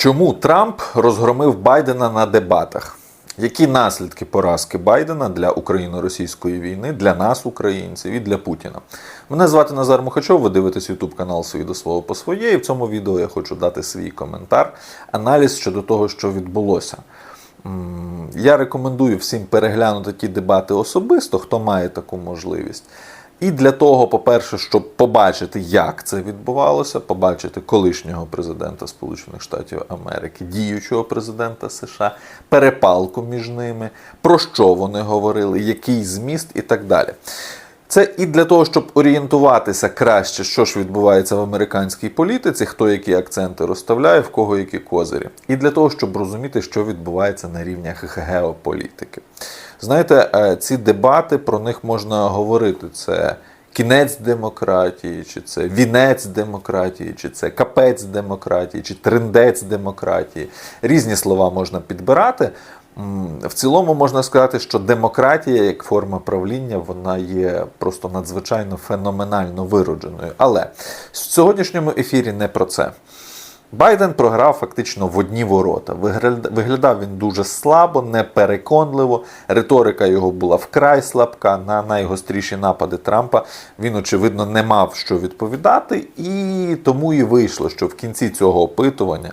Чому Трамп розгромив Байдена на дебатах? Які наслідки поразки Байдена для україно-російської війни, для нас, українців, і для Путіна? Мене звати Назар Мухачов. Ви дивитесь YouTube канал «Свій до свого по своє. І в цьому відео я хочу дати свій коментар, аналіз щодо того, що відбулося. Я рекомендую всім переглянути ті дебати особисто, хто має таку можливість. І для того, по-перше, щоб побачити, як це відбувалося, побачити колишнього президента Сполучених Штатів Америки, діючого президента США, перепалку між ними, про що вони говорили, який зміст і так далі. Це і для того, щоб орієнтуватися краще, що ж відбувається в американській політиці, хто які акценти розставляє, в кого які козирі, і для того, щоб розуміти, що відбувається на рівнях геополітики. Знаєте, е, ці дебати про них можна говорити. Це кінець демократії, чи це вінець демократії, чи це капець демократії, чи трендець демократії. Різні слова можна підбирати. В цілому можна сказати, що демократія як форма правління вона є просто надзвичайно феноменально виродженою. Але в сьогоднішньому ефірі не про це. Байден програв фактично в одні ворота. Виглядав він дуже слабо, непереконливо. Риторика його була вкрай слабка. На найгостріші напади Трампа він, очевидно, не мав що відповідати, і тому і вийшло, що в кінці цього опитування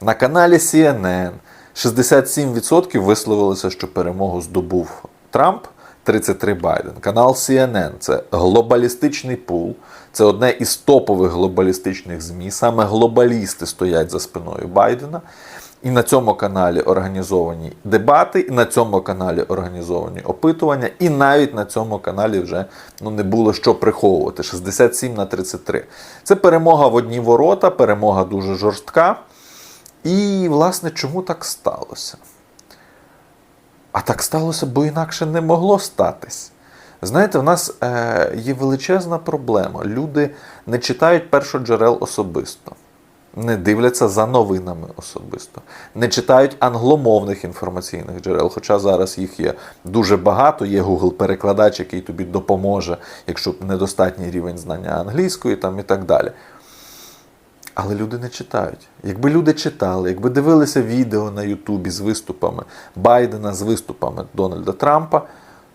на каналі CNN 67% висловилися, що перемогу здобув Трамп. 33 Байден. Канал CNN – це глобалістичний пул, це одне із топових глобалістичних ЗМІ. Саме глобалісти стоять за спиною Байдена. І на цьому каналі організовані дебати, і на цьому каналі організовані опитування, і навіть на цьому каналі вже ну, не було що приховувати. 67 на 33. Це перемога в одні ворота, перемога дуже жорстка. І, власне, чому так сталося? А так сталося, бо інакше не могло статись. Знаєте, в нас е, є величезна проблема. Люди не читають першоджерел особисто, не дивляться за новинами особисто, не читають англомовних інформаційних джерел. Хоча зараз їх є дуже багато. Є Google-перекладач, який тобі допоможе, якщо недостатній рівень знання англійської там, і так далі. Але люди не читають. Якби люди читали, якби дивилися відео на Ютубі з виступами Байдена, з виступами Дональда Трампа,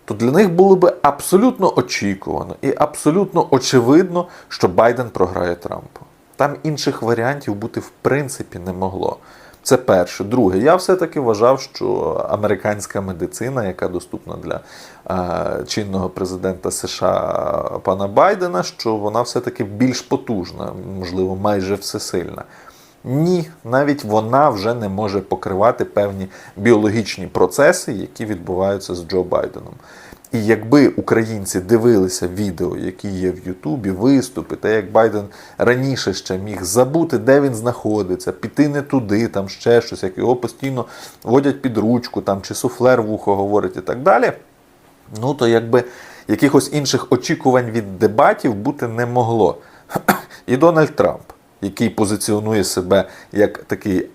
то для них було би абсолютно очікувано і абсолютно очевидно, що Байден програє Трампу. Там інших варіантів бути в принципі не могло. Це перше. Друге, я все-таки вважав, що американська медицина, яка доступна для е, чинного президента США пана Байдена, що вона все-таки більш потужна, можливо, майже всесильна. Ні, навіть вона вже не може покривати певні біологічні процеси, які відбуваються з Джо Байденом. І якби українці дивилися відео, які є в Ютубі, виступи, та як Байден раніше ще міг забути, де він знаходиться, піти не туди, там ще щось, як його постійно водять під ручку, там чи суфлер в ухо говорить і так далі. Ну то якби якихось інших очікувань від дебатів бути не могло. І Дональд Трамп, який позиціонує себе як такий е,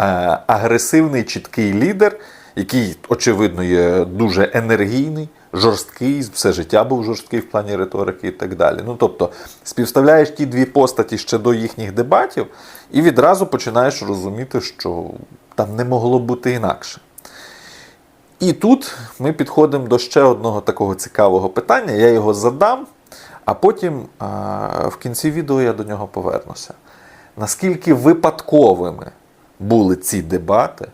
агресивний, чіткий лідер, який, очевидно, є дуже енергійний, жорсткий, все життя був жорсткий в плані риторики і так далі. Ну тобто, співставляєш ті дві постаті ще до їхніх дебатів, і відразу починаєш розуміти, що там не могло бути інакше. І тут ми підходимо до ще одного такого цікавого питання. Я його задам, а потім в кінці відео я до нього повернуся. Наскільки випадковими були ці дебати,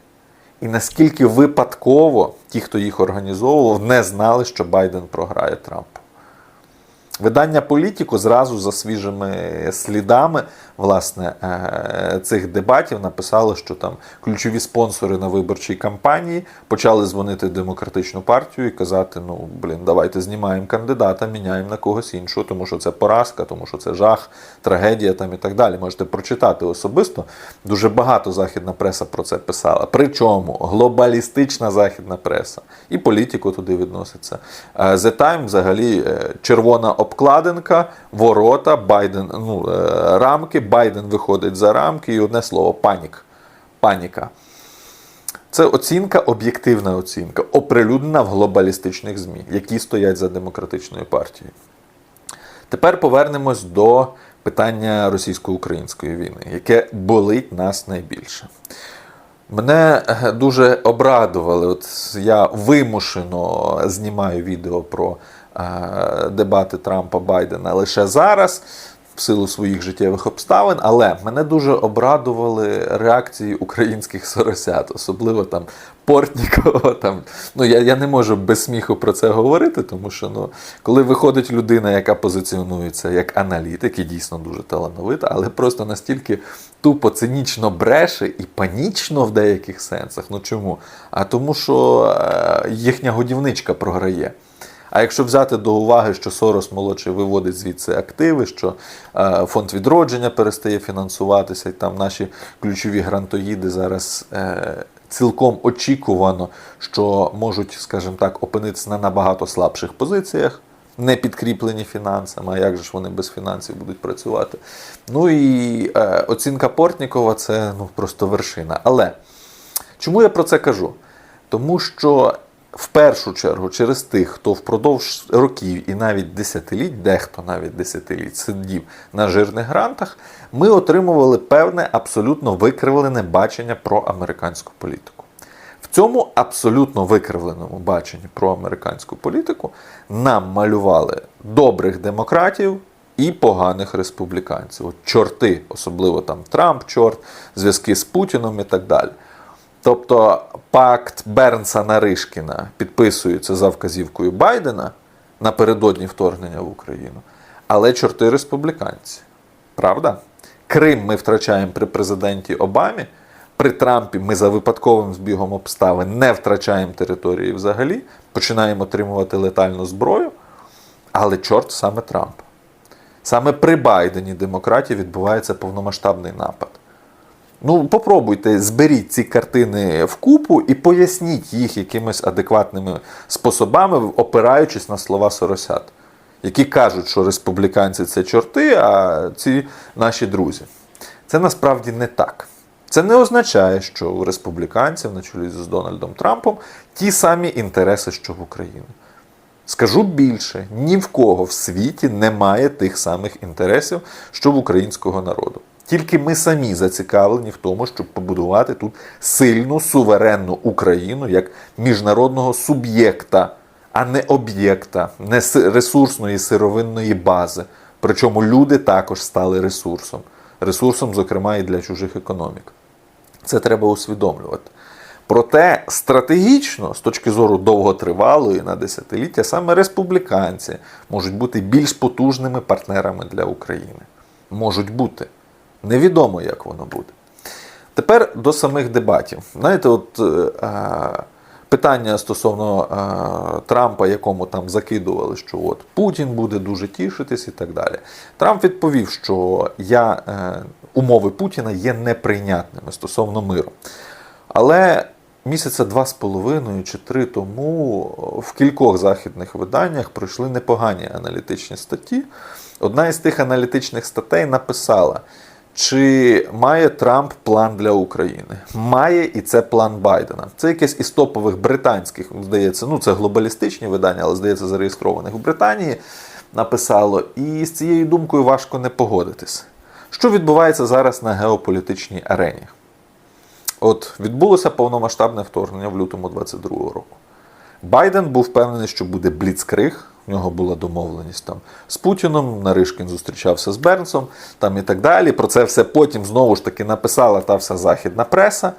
і наскільки випадково ті, хто їх організовував, не знали, що Байден програє Трампу. Видання Політіко зразу за свіжими слідами власне, е, цих дебатів написало, що там ключові спонсори на виборчій кампанії почали дзвонити демократичну партію і казати: ну блін, давайте знімаємо кандидата, міняємо на когось іншого, тому що це поразка, тому що це жах, трагедія там і так далі. Можете прочитати особисто. Дуже багато західна преса про це писала. Причому глобалістична західна преса і політико туди відноситься. Е, The Time взагалі е, червона обкладинка, ворота, Байден, ну, е, рамки, Байден виходить за рамки, і одне слово панік. Паніка. Це оцінка, об'єктивна оцінка, оприлюднена в глобалістичних ЗМІ, які стоять за демократичною партією. Тепер повернемось до питання російсько-української війни, яке болить нас найбільше. Мене е, дуже обрадували. От я вимушено знімаю відео про дебати Трампа Байдена лише зараз, в силу своїх життєвих обставин. Але мене дуже обрадували реакції українських соросят, особливо там Портнікова. Там, ну, я, я не можу без сміху про це говорити, тому що ну, коли виходить людина, яка позиціонується як аналітик, і дійсно дуже талановита, але просто настільки тупо цинічно бреше і панічно в деяких сенсах. Ну чому? А тому, що е, їхня годівничка програє. А якщо взяти до уваги, що Сорос молодший виводить звідси активи, що е, фонд відродження перестає фінансуватися, і там наші ключові грантоїди зараз е, цілком очікувано, що можуть, скажімо так, опинитися на набагато слабших позиціях, не підкріплені фінансами, а як же ж вони без фінансів будуть працювати. Ну і е, оцінка Портнікова це ну, просто вершина. Але чому я про це кажу? Тому що в першу чергу через тих, хто впродовж років і навіть десятиліть, дехто навіть десятиліть сидів на жирних грантах, ми отримували певне абсолютно викривлене бачення про американську політику. В цьому абсолютно викривленому баченні про американську політику нам малювали добрих демократів і поганих республіканців. От чорти, особливо там Трамп, чорт, зв'язки з Путіном і так далі. Тобто пакт Бернса Наришкіна підписується за вказівкою Байдена напередодні вторгнення в Україну, але чорти республіканці. Правда? Крим ми втрачаємо при президенті Обамі. При Трампі ми за випадковим збігом обставин не втрачаємо території взагалі, починаємо отримувати летальну зброю, але чорт саме Трамп. Саме при Байдені демократії відбувається повномасштабний напад. Ну, попробуйте, зберіть ці картини вкупу і поясніть їх якимись адекватними способами, опираючись на слова Соросят, які кажуть, що республіканці це чорти, а ці наші друзі. Це насправді не так. Це не означає, що у республіканців на чолі з Дональдом Трампом ті самі інтереси, що в Україні. Скажу більше, ні в кого в світі немає тих самих інтересів, що в українського народу. Тільки ми самі зацікавлені в тому, щоб побудувати тут сильну суверенну Україну як міжнародного суб'єкта, а не об'єкта, не ресурсної сировинної бази. Причому люди також стали ресурсом. Ресурсом, зокрема, і для чужих економік. Це треба усвідомлювати. Проте стратегічно, з точки зору довготривалої на десятиліття, саме республіканці можуть бути більш потужними партнерами для України. Можуть бути. Невідомо, як воно буде. Тепер до самих дебатів. Знаєте, от е, е, питання стосовно е, Трампа, якому там закидували, що от Путін буде дуже тішитись і так далі. Трамп відповів, що я, е, умови Путіна є неприйнятними стосовно миру. Але місяця два з половиною чи три тому в кількох західних виданнях пройшли непогані аналітичні статті. Одна із тих аналітичних статей написала. Чи має Трамп план для України? Має і це план Байдена. Це якесь із топових британських, здається, ну це глобалістичні видання, але здається, зареєстрованих в Британії, написало. І з цією думкою важко не погодитись. Що відбувається зараз на геополітичній арені? От відбулося повномасштабне вторгнення в лютому 22-го року. Байден був впевнений, що буде бліцкриг. В нього була домовленість там з Путіном. Наришкін зустрічався з Бернсом там і так далі. Про це все потім знову ж таки написала та вся західна преса.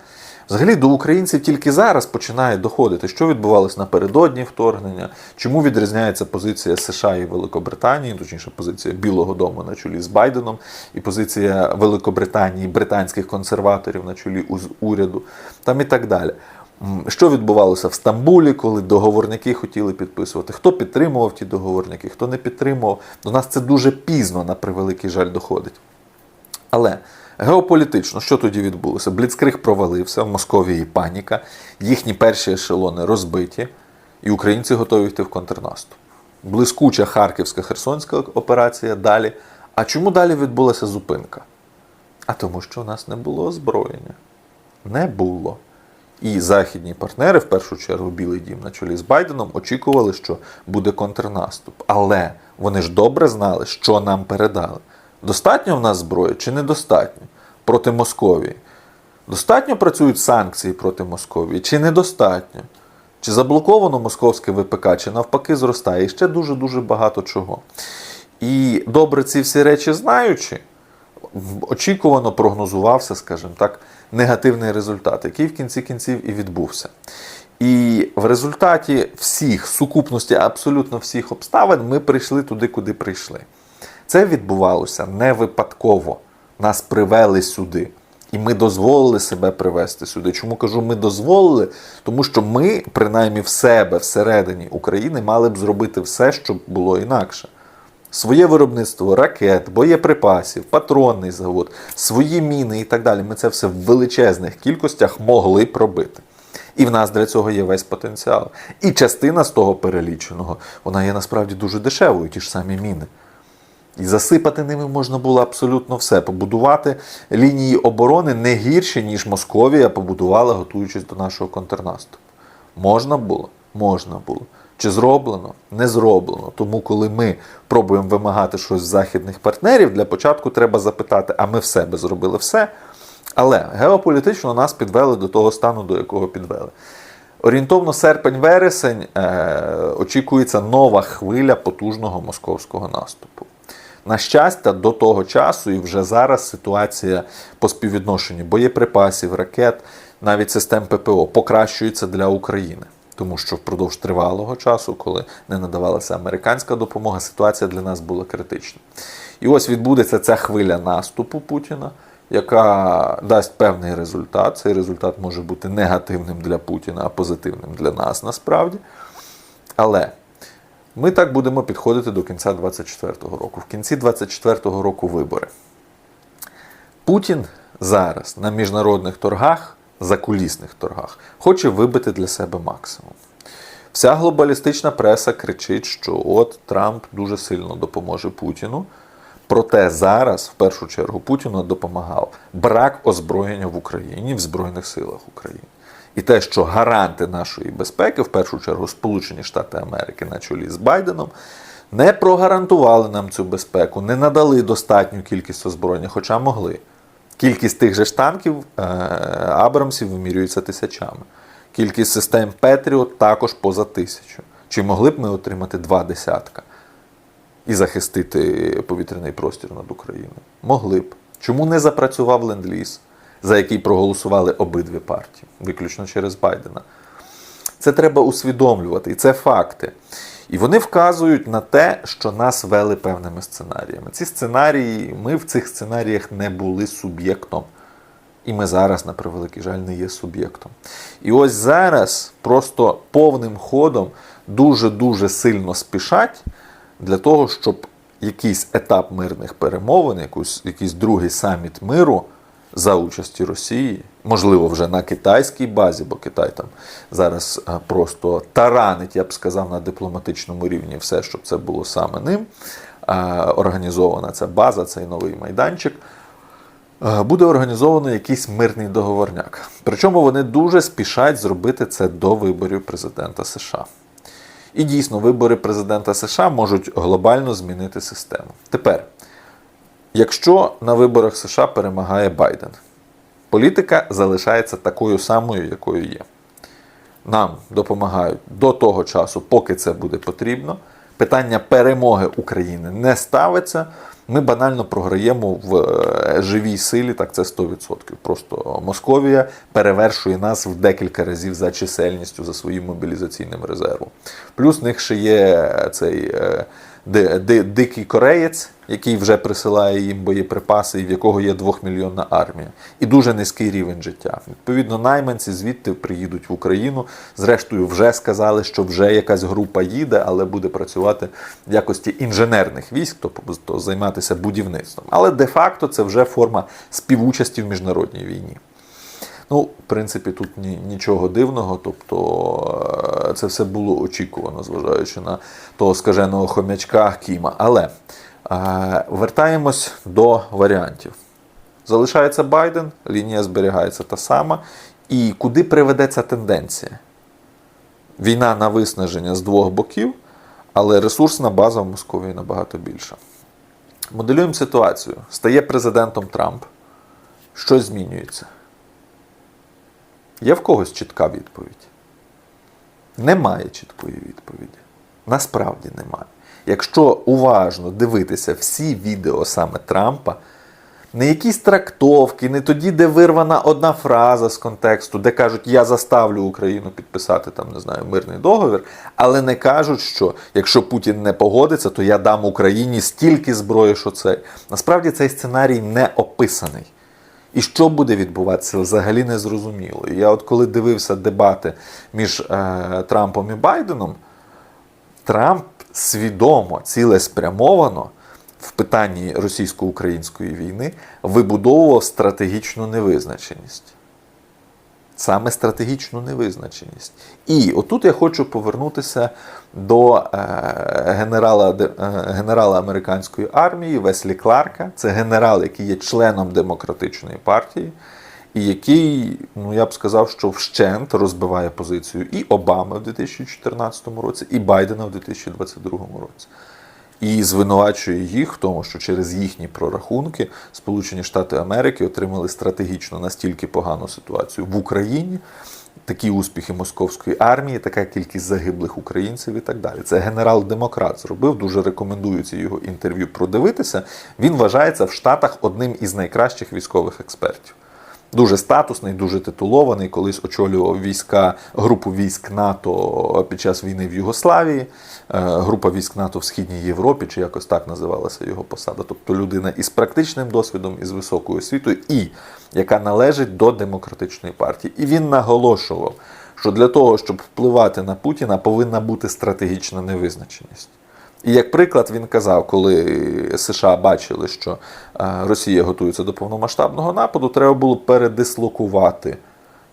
Взагалі до українців тільки зараз починає доходити, що відбувалося напередодні вторгнення, чому відрізняється позиція США і Великобританії, точніше позиція Білого Дому на чолі з Байденом, і позиція Великобританії, британських консерваторів на чолі з уряду, там і так далі. Що відбувалося в Стамбулі, коли договорники хотіли підписувати? Хто підтримував ті договорники, хто не підтримував? До нас це дуже пізно, на превеликий жаль, доходить. Але геополітично, що тоді відбулося? Бліцкриг провалився, в Московії паніка, їхні перші ешелони розбиті, і українці готові йти в контрнаступ. Блискуча Харківська Херсонська операція далі. А чому далі відбулася зупинка? А тому, що у нас не було озброєння. Не було. І західні партнери, в першу чергу Білий Дім на чолі з Байденом, очікували, що буде контрнаступ. Але вони ж добре знали, що нам передали. Достатньо в нас зброї чи недостатньо проти Московії? Достатньо працюють санкції проти Московії чи недостатньо? Чи заблоковано московське ВПК, чи навпаки зростає? І ще дуже-дуже багато чого. І добре ці всі речі знаючи, очікувано прогнозувався, скажімо так, негативний результат, який в кінці кінців і відбувся. І в результаті всіх сукупності абсолютно всіх обставин ми прийшли туди, куди прийшли. Це відбувалося не випадково. Нас привели сюди. І ми дозволили себе привести сюди. Чому кажу, ми дозволили? Тому що ми, принаймні в себе, всередині України, мали б зробити все, щоб було інакше. Своє виробництво ракет, боєприпасів, патронний завод, свої міни і так далі. Ми це все в величезних кількостях могли б робити. І в нас для цього є весь потенціал. І частина з того переліченого, вона є насправді дуже дешевою, ті ж самі міни. І засипати ними можна було абсолютно все. Побудувати лінії оборони не гірше, ніж Московія побудувала, готуючись до нашого контрнаступу. Можна було? Можна було. Чи зроблено? Не зроблено. Тому, коли ми пробуємо вимагати щось з західних партнерів, для початку треба запитати, а ми в себе зробили все. Але геополітично нас підвели до того стану, до якого підвели. Орієнтовно серпень-вересень е, очікується нова хвиля потужного московського наступу. На щастя, до того часу і вже зараз ситуація по співвідношенню боєприпасів, ракет, навіть систем ППО покращується для України. Тому що впродовж тривалого часу, коли не надавалася американська допомога, ситуація для нас була критична. І ось відбудеться ця хвиля наступу Путіна, яка дасть певний результат. Цей результат може бути негативним для Путіна, а позитивним для нас насправді. Але ми так будемо підходити до кінця 2024 року. В кінці 2024 року вибори. Путін зараз на міжнародних торгах, закулісних торгах, хоче вибити для себе максимум. Вся глобалістична преса кричить, що от Трамп дуже сильно допоможе Путіну. Проте зараз, в першу чергу, Путіну допомагав брак озброєння в Україні в Збройних силах України. І те, що гаранти нашої безпеки, в першу чергу Сполучені Штати Америки на чолі з Байденом, не прогарантували нам цю безпеку, не надали достатню кількість озброєння, хоча могли. Кількість тих же ж танків е, Абрамсів вимірюється тисячами. Кількість систем Петріот також поза тисячу. Чи могли б ми отримати два десятка і захистити повітряний простір над Україною? Могли б. Чому не запрацював ленд-ліз, за який проголосували обидві партії, виключно через Байдена? Це треба усвідомлювати, і це факти. І вони вказують на те, що нас вели певними сценаріями. Ці сценарії, ми в цих сценаріях не були суб'єктом. І ми зараз, на превеликий жаль, не є суб'єктом. І ось зараз просто повним ходом дуже-дуже сильно спішать для того, щоб якийсь етап мирних перемовин, якусь, якийсь другий саміт миру за участі Росії, можливо, вже на китайській базі, бо Китай там зараз просто таранить, я б сказав, на дипломатичному рівні все, щоб це було саме ним. Організована ця база, цей новий майданчик. Е, буде організовано якийсь мирний договорняк. Причому вони дуже спішать зробити це до виборів президента США. І дійсно, вибори президента США можуть глобально змінити систему. Тепер, якщо на виборах США перемагає Байден, політика залишається такою самою, якою є. Нам допомагають до того часу, поки це буде потрібно. Питання перемоги України не ставиться. Ми банально програємо в е, живій силі, так це 100%. Просто Московія перевершує нас в декілька разів за чисельністю, за своїм мобілізаційним резервом. Плюс в них ще є цей е, дикий кореєць, який вже присилає їм боєприпаси, і в якого є двохмільйонна армія, і дуже низький рівень життя. Відповідно, найманці звідти приїдуть в Україну. Зрештою, вже сказали, що вже якась група їде, але буде працювати в якості інженерних військ, тобто займатися будівництвом. Але де-факто це вже форма співучасті в міжнародній війні. Ну, в принципі, тут ні, нічого дивного, тобто е, це все було очікувано, зважаючи на того скаженого хомячка Кіма. Але е, вертаємось до варіантів. Залишається Байден, лінія зберігається та сама. І куди приведе ця тенденція? Війна на виснаження з двох боків, але ресурсна база в Московії набагато більша. Моделюємо ситуацію. Стає президентом Трамп, щось змінюється. Є в когось чітка відповідь? Немає чіткої відповіді. Насправді немає. Якщо уважно дивитися всі відео саме Трампа, не якісь трактовки, не тоді, де вирвана одна фраза з контексту, де кажуть, я заставлю Україну підписати там, не знаю, мирний договір, але не кажуть, що якщо Путін не погодиться, то я дам Україні стільки зброї, що це. Насправді цей сценарій не описаний. І що буде відбуватися, взагалі не зрозуміло. Я от коли дивився дебати між е, Трампом і Байденом, Трамп свідомо, цілеспрямовано в питанні російсько-української війни вибудовував стратегічну невизначеність. Саме стратегічну невизначеність. І отут я хочу повернутися до е, генерала, е, генерала американської армії Веслі Кларка. Це генерал, який є членом демократичної партії, і який, ну я б сказав, що вщент розбиває позицію і Обами в 2014 році, і Байдена в 2022 році. І звинувачує їх в тому, що через їхні прорахунки Сполучені Штати Америки отримали стратегічно настільки погану ситуацію в Україні, такі успіхи московської армії, така кількість загиблих українців і так далі. Це генерал-демократ зробив. Дуже рекомендую ці його інтерв'ю продивитися. Він вважається в Штатах одним із найкращих військових експертів. Дуже статусний, дуже титулований. Колись очолював війська, групу військ НАТО під час війни в Югославії, е, група військ НАТО в Східній Європі, чи якось так називалася його посада. Тобто людина із практичним досвідом, із високою освітою, і яка належить до демократичної партії. І він наголошував, що для того, щоб впливати на Путіна, повинна бути стратегічна невизначеність. І як приклад він казав, коли США бачили, що е, Росія готується до повномасштабного нападу, треба було передислокувати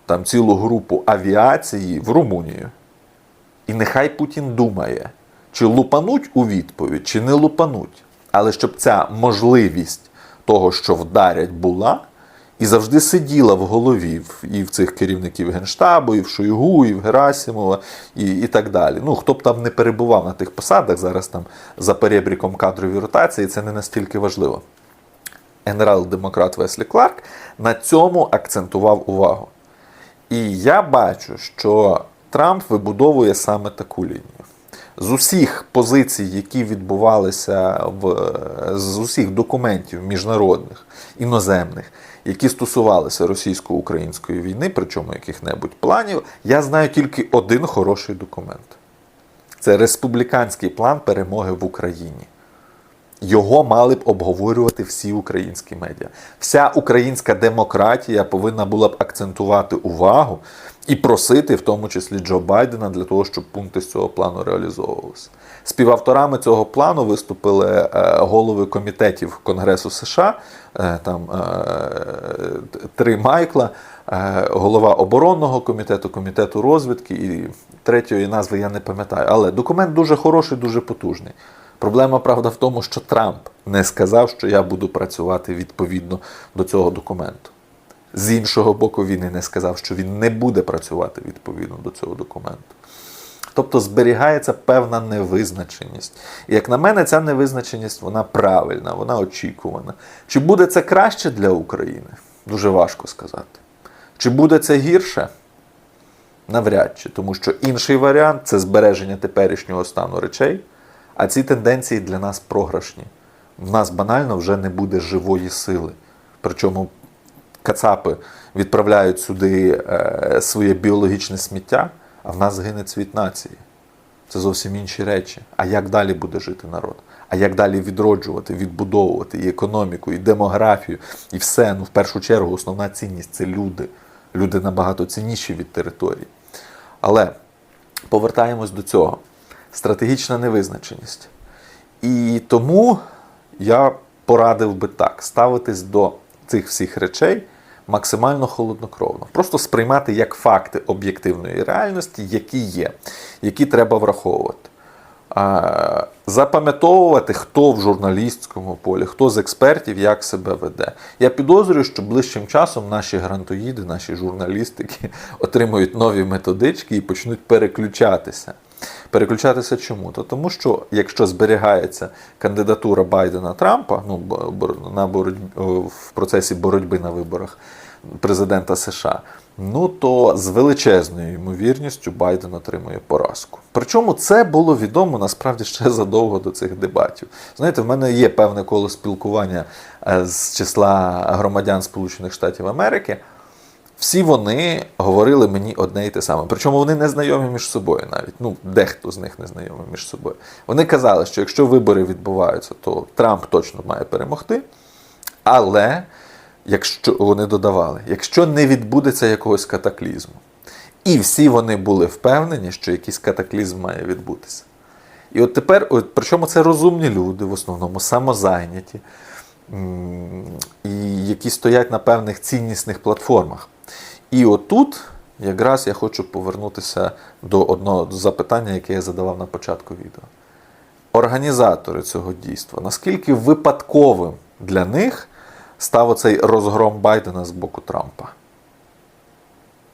там цілу групу авіації в Румунію. І нехай Путін думає, чи лупануть у відповідь, чи не лупануть. Але щоб ця можливість того, що вдарять, була, і завжди сиділа в голові і в цих керівників Генштабу, і в Шойгу, і в Герасимова, і, і так далі. Ну, хто б там не перебував на тих посадах, зараз там за перебріком кадрові ротації, це не настільки важливо. Генерал-демократ Веслі Кларк на цьому акцентував увагу. І я бачу, що Трамп вибудовує саме таку лінію. З усіх позицій, які відбувалися в з усіх документів міжнародних, іноземних, які стосувалися російсько-української війни, причому яких-небудь планів, я знаю тільки один хороший документ. Це республіканський план перемоги в Україні. Його мали б обговорювати всі українські медіа. Вся українська демократія повинна була б акцентувати увагу і просити, в тому числі Джо Байдена, для того, щоб пункти з цього плану реалізовувалися. Співавторами цього плану виступили е, голови комітетів Конгресу США, е, там е, три Майкла, голова оборонного комітету, комітету розвідки і третьої назви я не пам'ятаю. Але документ дуже хороший, дуже потужний. Проблема, правда, в тому, що Трамп не сказав, що я буду працювати відповідно до цього документу. З іншого боку, він і не сказав, що він не буде працювати відповідно до цього документу. Тобто зберігається певна невизначеність. І як на мене, ця невизначеність вона правильна, вона очікувана. Чи буде це краще для України? Дуже важко сказати. Чи буде це гірше? Навряд чи, тому що інший варіант це збереження теперішнього стану речей, а ці тенденції для нас програшні. В нас банально вже не буде живої сили. Причому кацапи відправляють сюди е, своє біологічне сміття, а в нас гине цвіт нації. Це зовсім інші речі. А як далі буде жити народ? А як далі відроджувати, відбудовувати і економіку, і демографію, і все. Ну, в першу чергу, основна цінність це люди. Люди набагато цінніші від території. Але повертаємось до цього. Стратегічна невизначеність. І тому я порадив би так: ставитись до цих всіх речей максимально холоднокровно. Просто сприймати як факти об'єктивної реальності, які є, які треба враховувати. Запам'ятовувати, хто в журналістському полі, хто з експертів як себе веде. Я підозрюю, що ближчим часом наші грантоїди, наші журналістики отримують нові методички і почнуть переключатися. Переключатися чому? То тому, що якщо зберігається кандидатура Байдена Трампа ну, на боротьбі, в процесі боротьби на виборах, президента США, ну то з величезною ймовірністю Байден отримує поразку. Причому це було відомо насправді ще задовго до цих дебатів. Знаєте, в мене є певне коло спілкування е, з числа громадян Сполучених Штатів Америки. Всі вони говорили мені одне і те саме. Причому вони не знайомі між собою навіть. Ну, дехто з них не знайомий між собою. Вони казали, що якщо вибори відбуваються, то Трамп точно має перемогти. Але якщо вони додавали, якщо не відбудеться якогось катаклізму, і всі вони були впевнені, що якийсь катаклізм має відбутися. І от тепер, от, причому це розумні люди, в основному самозайняті, і які стоять на певних ціннісних платформах. І отут якраз я хочу повернутися до одного запитання, яке я задавав на початку відео. Організатори цього дійства, наскільки випадковим для них став оцей розгром Байдена з боку Трампа?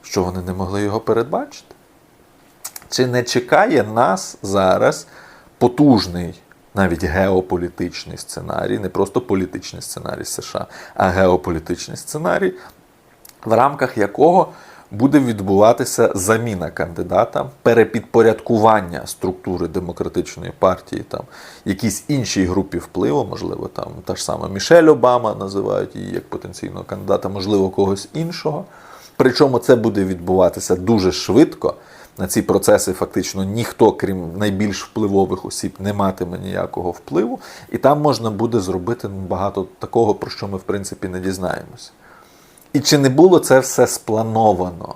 Що вони не могли його передбачити? Чи не чекає нас зараз потужний, навіть геополітичний сценарій, не просто політичний сценарій США, а геополітичний сценарій, в рамках якого буде відбуватися заміна кандидата, перепідпорядкування структури демократичної партії, там якійсь іншій групі впливу, можливо, там та ж сама Мішель Обама називають її як потенційного кандидата, можливо, когось іншого. Причому це буде відбуватися дуже швидко. На ці процеси фактично ніхто, крім найбільш впливових осіб, не матиме ніякого впливу, і там можна буде зробити багато такого, про що ми в принципі не дізнаємося. І чи не було це все сплановано?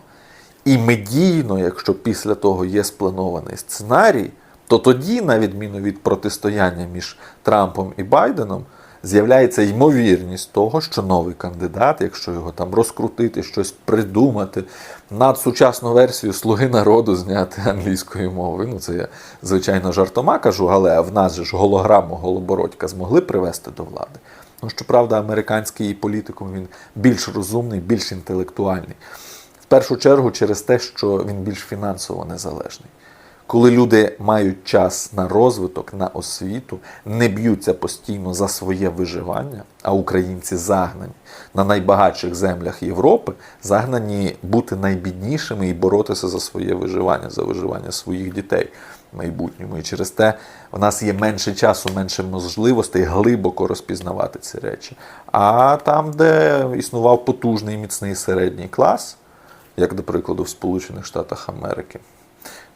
І медійно, якщо після того є спланований сценарій, то тоді, на відміну від протистояння між Трампом і Байденом, з'являється ймовірність того, що новий кандидат, якщо його там розкрутити, щось придумати, надсучасну версію Слуги народу зняти англійською мовою. Ну, це я, звичайно, жартома кажу, але в нас же ж голограму Голобородька змогли привести до влади. Ну, щоправда, американський політикум він більш розумний, більш інтелектуальний. В першу чергу через те, що він більш фінансово незалежний. Коли люди мають час на розвиток, на освіту, не б'ються постійно за своє виживання, а українці загнані на найбагатших землях Європи, загнані бути найбіднішими і боротися за своє виживання, за виживання своїх дітей майбутньому. І через те у нас є менше часу, менше можливостей глибоко розпізнавати ці речі. А там, де існував потужний міцний середній клас, як, до прикладу, в Сполучених Штатах Америки.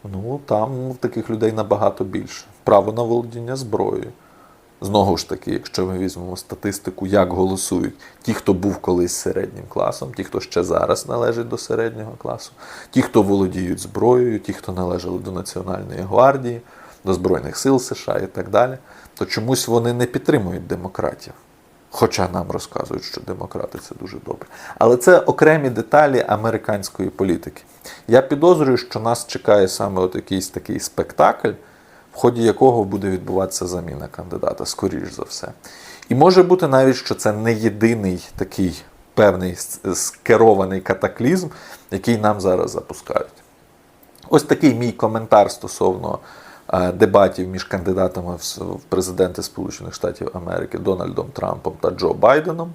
Ну, там таких людей набагато більше. Право на володіння зброєю. Знову ж таки, якщо ми візьмемо статистику, як голосують ті, хто був колись середнім класом, ті, хто ще зараз належить до середнього класу, ті, хто володіють зброєю, ті, хто належали до Національної гвардії, до Збройних сил США і так далі, то чомусь вони не підтримують демократів. Хоча нам розказують, що демократи це дуже добре. Але це окремі деталі американської політики. Я підозрюю, що нас чекає саме от якийсь такий спектакль, ході якого буде відбуватися заміна кандидата, скоріш за все. І може бути навіть, що це не єдиний такий певний скерований катаклізм, який нам зараз запускають. Ось такий мій коментар стосовно е, дебатів між кандидатами в президенти Сполучених Штатів Америки Дональдом Трампом та Джо Байденом.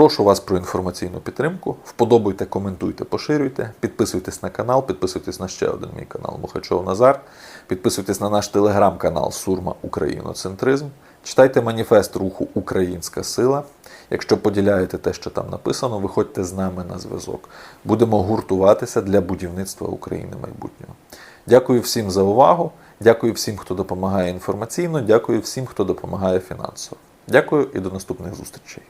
Прошу вас про інформаційну підтримку. Вподобайте, коментуйте, поширюйте, підписуйтесь на канал, підписуйтесь на ще один мій канал Мухачов Назар, підписуйтесь на наш телеграм-канал Сурма Україноцентризм. Читайте маніфест руху Українська сила. Якщо поділяєте те, що там написано, виходьте з нами на зв'язок. Будемо гуртуватися для будівництва України майбутнього. Дякую всім за увагу. Дякую всім, хто допомагає інформаційно. Дякую всім, хто допомагає фінансово. Дякую і до наступних зустрічей.